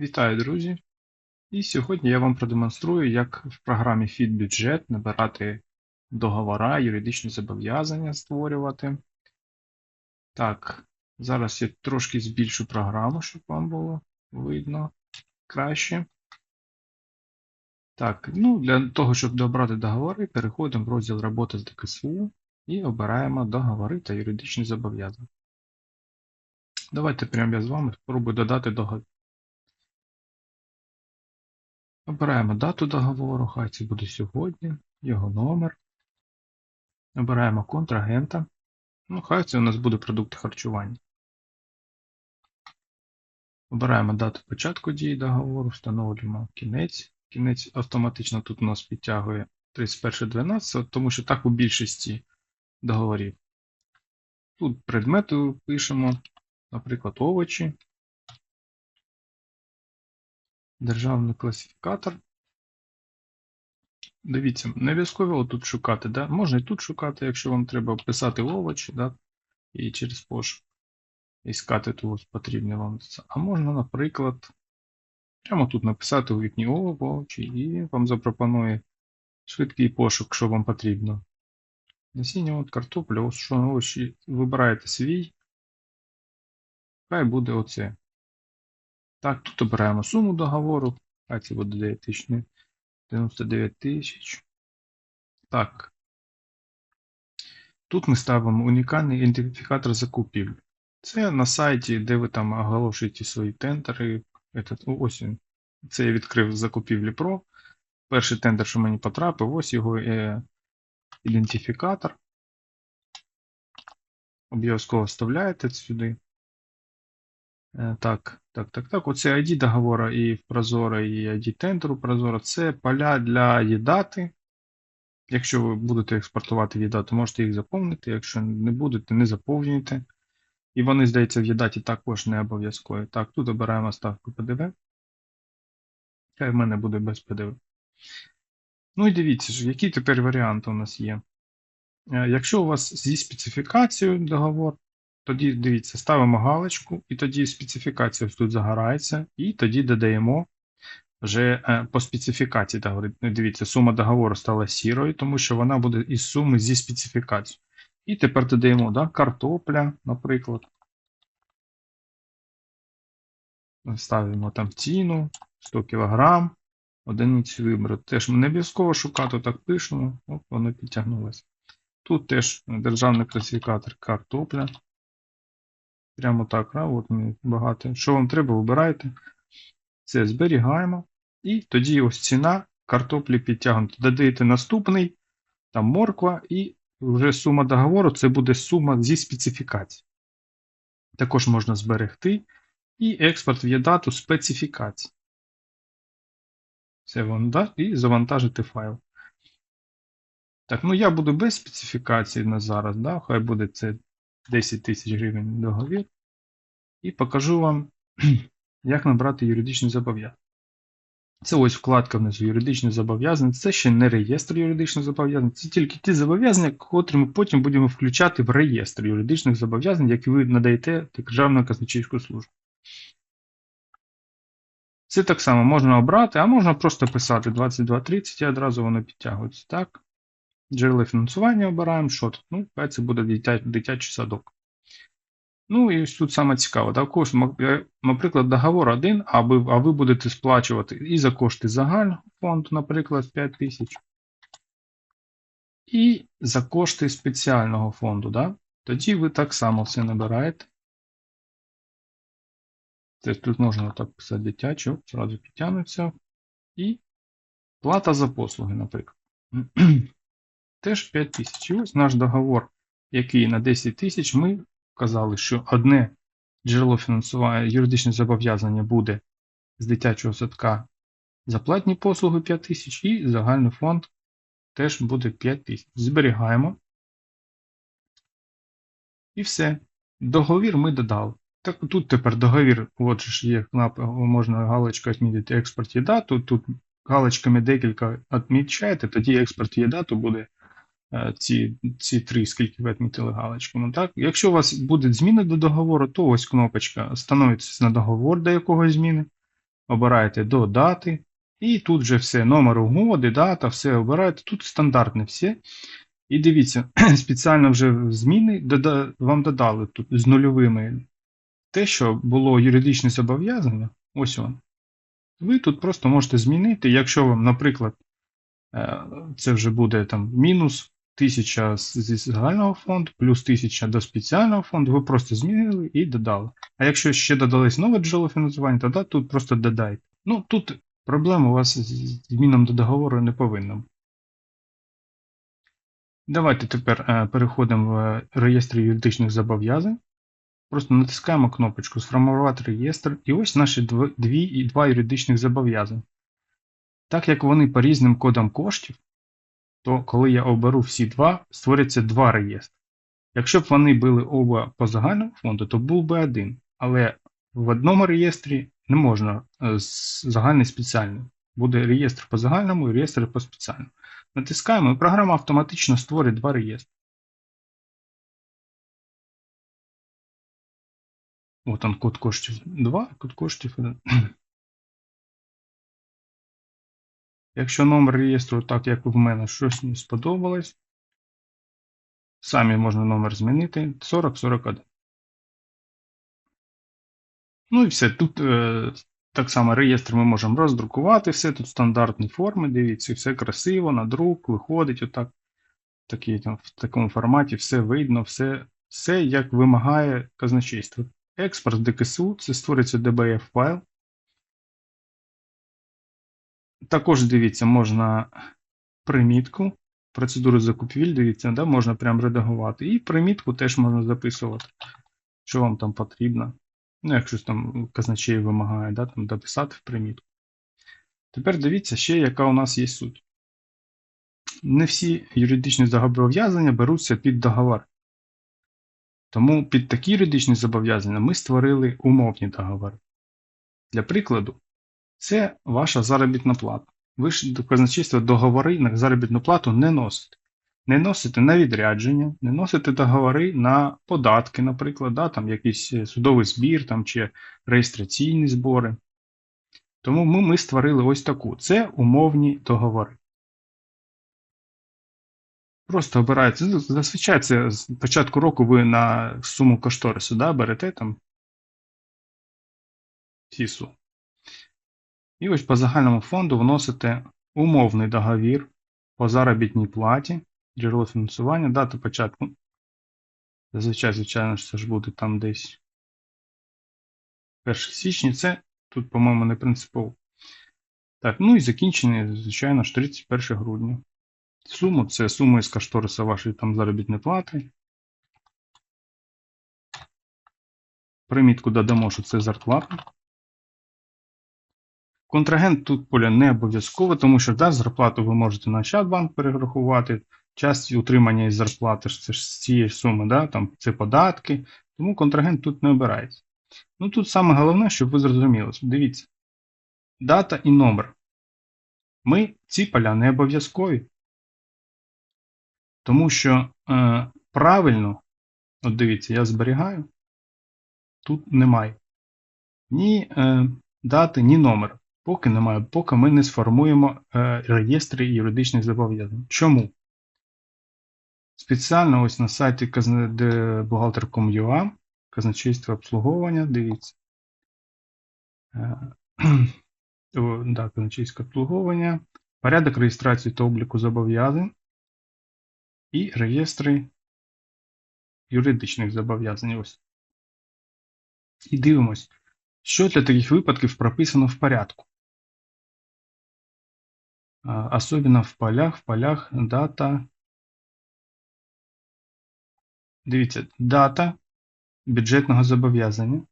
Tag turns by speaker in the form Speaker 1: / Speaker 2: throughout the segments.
Speaker 1: Вітаю, друзі! І сьогодні я вам продемонструю, як в програмі FitBudget набирати договора, юридичні зобов'язання створювати. Так, зараз я трошки збільшу програму, щоб вам було видно краще. Так, ну для того, щоб добрати договори, переходимо в розділ роботи з ДКСУ і обираємо договори та юридичні зобов'язання. Давайте прямо я з вами спробую додати договір. Обираємо дату договору, хай це буде сьогодні, його номер. Обираємо контрагента. Ну, хай це у нас буде продукт харчування. Обираємо дату початку дії договору, встановлюємо кінець. Кінець автоматично тут у нас підтягує 31.12, тому що так у більшості договорів. Тут предмети пишемо, наприклад, овочі. Державний класифікатор. Дивіться, не обов'язково тут шукати, да? можна і тут шукати, якщо вам треба вписати овочі, да? і через пошук іскати тут потрібне вам. А можна, наприклад, прямо тут написати у вікні овочі і вам запропонує швидкий пошук, що вам потрібно. Насіння от картопля, ось що овочі, вибираєте свій, хай буде оце. Так, тут обираємо суму договору. Хай це буде 9 тисяч. 99 тисяч. Так. Тут ми ставимо унікальний ідентифікатор закупівлі. Це на сайті, де ви там оголошуєте свої тендери. Ось він. Це я відкрив закупівлі Pro. Перший тендер, що мені потрапив, ось його е, ідентифікатор. Обов'язково вставляєте сюди. Е, так, так, так, так. Оце ID договора і в Прозоро, і ID тендеру Прозоро. Це поля для їдати. Якщо ви будете експортувати в їдату, можете їх заповнити. Якщо не будете, не заповнюйте. І вони, здається, в їдаті також не обов'язкові. Так, тут обираємо ставку ПДВ. Хай в мене буде без ПДВ. Ну і дивіться, які тепер варіанти у нас є. Е, якщо у вас зі специфікацією договор, тоді дивіться, ставимо галочку, і тоді специфікація тут загорається, і тоді додаємо вже е, по специфікації. Дивіться, сума договору стала сірою, тому що вона буде із суми зі специфікацією. І тепер додаємо да, картопля, наприклад. Ставимо там ціну 100 кг, одиницю вибору. Теж не обов'язково шукати, так пишемо, воно підтягнулося. Тут теж державний класифікатор картопля. Прямо так, да? от багато. Що вам треба, вибирайте. Це зберігаємо. І тоді ось ціна картоплі підтягнута. Додаєте наступний, там морква, і вже сума договору це буде сума зі специфікації. Також можна зберегти і експорт в єдату специфікації. Це вам і завантажити файл. Так, ну я буду без специфікації на зараз, да, хай буде це 10 тисяч гривень договір. І покажу вам, як набрати юридичні зобов'язання. Це ось вкладка внизу юридичні зобов'язання. Це ще не реєстр юридичних зобов'язань, це тільки ті зобов'язання, котрі ми потім будемо включати в реєстр юридичних зобов'язань, які ви надаєте Державну казначейську службу. Це так само можна обрати, а можна просто писати 2230 і одразу воно підтягується. Так? Джерело фінансування обираємо, що тут? Ну, це буде дитячий садок. Ну і тут саме цікаво, так, ось, наприклад, договор один, а ви, а ви будете сплачувати і за кошти загального фонду, наприклад, 5 тисяч. І за кошти спеціального фонду. Да? Тоді ви так само все набираєте. Тобто тут можна так писати дитячу, зразу підтягнуться. І плата за послуги, наприклад. Теж 5 тисяч. І ось наш договор, який на 10 тисяч, ми вказали, що одне джерело фінансування юридичне зобов'язання буде з дитячого садка за платні послуги 5 тисяч і загальний фонд теж буде 5 тисяч. Зберігаємо. І все. Договір ми додали. Так тут тепер договір, от ж є можна галочка відмітити експорт є дату. Тут галочками декілька відмічаєте, тоді експорт є дату буде ці ці три, скільки ви відмітили галочками. Так? Якщо у вас будуть зміни до договору, то ось кнопочка становиться на договор до якого зміни. обираєте до дати, і тут вже все, номер угоди, дата, все обираєте. Тут стандартне все. І дивіться, спеціально вже зміни вам додали тут з нульовими те, що було юридичне зобов'язання, ось воно. Ви тут просто можете змінити, якщо вам, наприклад, е, це вже буде там мінус 1000 зі загального фонду, плюс 1000 до спеціального фонду, ви просто змінили і додали. А якщо ще додались нове джерело фінансування, тоді тут просто додайте. Ну, тут проблем у вас з зміном до договору не повинно. Давайте тепер е, переходимо в реєстр юридичних зобов'язань. Просто натискаємо кнопочку Сформувати реєстр, і ось наші дв- дві і два юридичних зобов'язань. Так як вони по різним кодам коштів, то коли я оберу всі два, створиться два реєстри. Якщо б вони були оба по загальному фонду, то був би один. Але в одному реєстрі не можна е, загальний спеціальний. Буде реєстр по загальному і реєстр по спеціальному. Натискаємо, і програма автоматично створить два реєстри. От он код коштів 2, код коштів 1. Якщо номер реєстру, так як в мене щось не сподобалось, самі можна номер змінити 4041. Ну і все. Тут е, так само реєстр ми можемо роздрукувати, все тут стандартні форми, дивіться, все красиво, на друк, виходить отак. Такі, там, в такому форматі все видно, все, все як вимагає казначейство. Експорт ДКСУ, це створиться DBF файл. Також дивіться, можна примітку, процедуру закупівель, дивіться, да, можна прям редагувати. І примітку теж можна записувати, що вам там потрібно. Ну, якщо там казначей вимагає, да, там дописати в примітку. Тепер дивіться ще, яка у нас є суть. Не всі юридичні зобов'язання беруться під договор. Тому під такі юридичні зобов'язання ми створили умовні договори. Для прикладу, це ваша заробітна плата. Ви ж до казначейства договори на заробітну плату не носите. Не носите на відрядження, не носите договори на податки, наприклад, да, там якийсь е, судовий збір там, чи реєстраційні збори. Тому ми, ми створили ось таку. Це умовні договори. Просто обираєте. ну, Зазвичай це з початку року ви на суму кошторису да, берете там всі суми. І ось по загальному фонду вносите умовний договір по заробітній платі, джерело фінансування, дату початку. Зазвичай, звичайно, це ж буде там десь 1 січня. Це тут, по-моєму, не принципово. Так, ну і закінчення, звичайно ж, 31 грудня. Суму це сума із кошториса вашої там заробітної плати. Примітку додамо, що це зарплата. Контрагент тут поля не обов'язково, тому що да, зарплату ви можете на Ощадбанк перерахувати. Часть утримання із зарплати це ж з цієї суми, да, там це податки. Тому контрагент тут не обирається. Ну тут саме головне, щоб ви зрозуміли. Дивіться. Дата і номер. Ми ці поля не обов'язкові. Тому що е, правильно, от дивіться, я зберігаю, тут немає ні е, дати, ні номер. Поки немає, поки ми не сформуємо е, реєстри юридичних зобов'язань. Чому? Спеціально ось на сайті бухгалтер.com.ua, казначейство обслуговування, дивіться. Е, о, да, казначейське обслуговування, порядок реєстрації та обліку зобов'язань і реєстри юридичних зобов'язань. Ось. І дивимось, що для таких випадків прописано в порядку. Особенно в полях, в полях дата. Дивіться, дата бюджетного зобов'язання.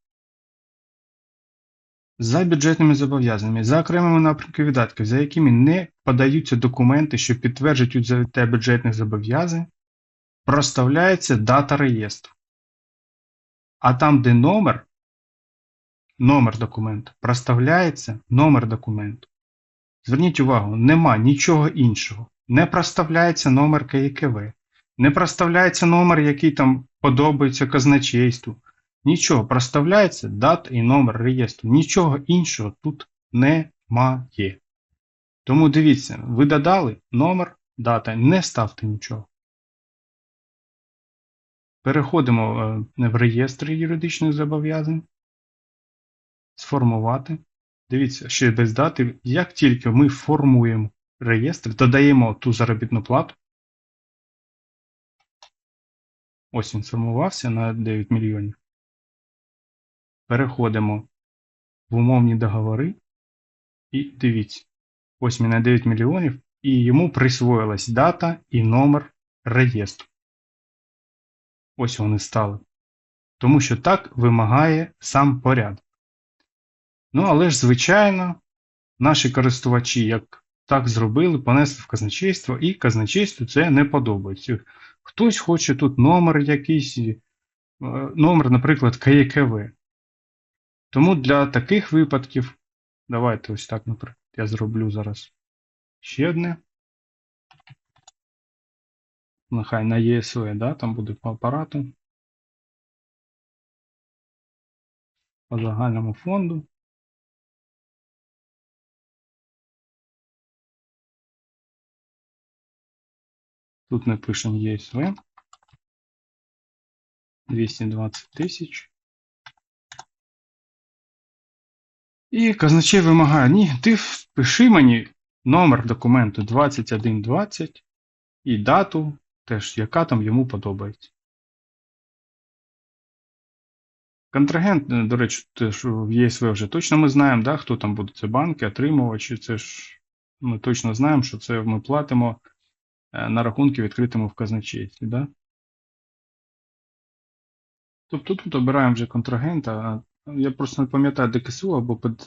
Speaker 1: За бюджетними зобов'язаннями, за окремими напрямками видатків, за якими не подаються документи, що підтверджують взяття бюджетних зобов'язань, проставляється дата реєстру. А там, де номер, номер документу, проставляється номер документу. Зверніть увагу, нема нічого іншого. Не проставляється номер КІКВ, не проставляється номер, який там подобається казначейству. Нічого, проставляється дата і номер реєстру. Нічого іншого тут немає. Тому дивіться, ви додали номер, дата, не ставте нічого. Переходимо е, в реєстр юридичних зобов'язань. Сформувати. Дивіться, ще без дати. Як тільки ми формуємо реєстр, додаємо ту заробітну плату. Ось він сформувався на 9 мільйонів. Переходимо в умовні договори. І дивіться, ось він на 9 мільйонів, і йому присвоїлась дата і номер реєстру. Ось вони стали. Тому що так вимагає сам порядок. Ну, але ж, звичайно, наші користувачі, як так зробили, понесли в казначейство, і казначейству це не подобається. Хтось хоче тут номер якийсь, е, номер, наприклад, КЄКВ. Тому для таких випадків, давайте ось так, наприклад, я зроблю зараз ще одне. Нехай на ЄСВ, да, там буде по апарату. По загальному фонду. Тут пишемо ЄСВ. 220 тисяч. І казначей вимагає, ні, ти впиши мені номер документу 2120 і дату, теж, яка там йому подобається. Контрагент, до речі, теж в ЄСВ вже точно ми знаємо, да, хто там буде. Це банки, отримувачі. Це ж ми точно знаємо, що це ми платимо е, на рахунки відкритому в казначействі. Да? Тобто тут обираємо вже контрагента. Я просто не пам'ятаю ДКСУ або під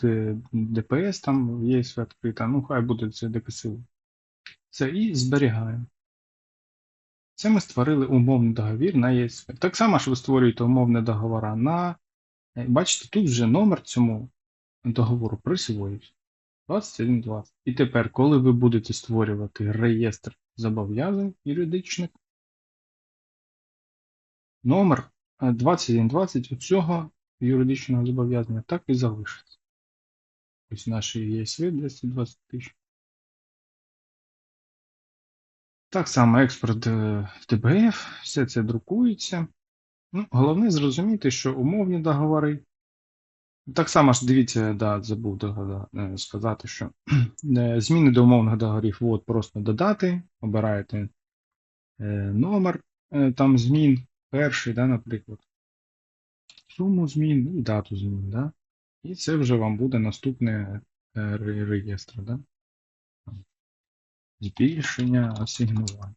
Speaker 1: ДПС там є відкрита. Ну, хай буде це ДКСУ. Це і зберігаємо. Це ми створили умовний договір на ЄСВ. Так само ж ви створюєте умовні договори на. Бачите, тут вже номер цьому договору присвоївся. 2120. І тепер, коли ви будете створювати реєстр зобов'язань юридичних, номер 2120 у цього юридичного зобов'язання так і залишиться. Ось наші ЄСВ 220 тисяч. Так само експорт в ТБФ, все це друкується. Ну, Головне зрозуміти, що умовні договори. Так само ж дивіться, да, забув догада, сказати, що зміни до умовних договорів от просто додати, обираєте номер там змін, перший, да, наприклад, суму змін і дату змін. Да? І це вже вам буде наступний реєстр. Да? Збільшення асигнувань.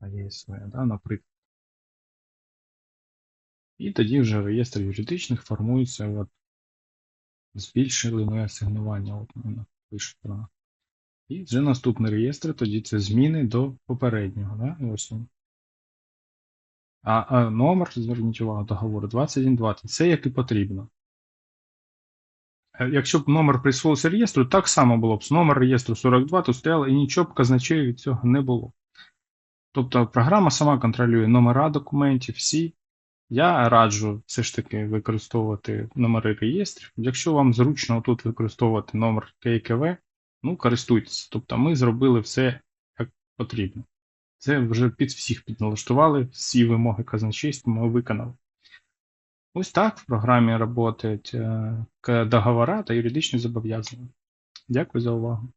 Speaker 1: АЄСВ, да, наприклад. І тоді вже реєстр юридичних формується от, збільшили ми асигнування. От пише про. І вже наступний реєстр, тоді це зміни до попереднього. Да? Ось він. А, а номер, зверніть увагу, договору 2120. Це як і потрібно. Е, якщо б номер присвоївся реєстру, так само було б номер реєстру 42, то стояло і нічого б казначею від цього не було. Тобто програма сама контролює номера документів, всі. Я раджу все ж таки використовувати номери реєстрів. Якщо вам зручно тут використовувати номер ККВ, ну користуйтесь. Тобто ми зробили все як потрібно. Це вже під всіх підналаштували, всі вимоги казначейства ми виконали. Ось так в програмі працюють договора та юридичні зобов'язання. Дякую за увагу.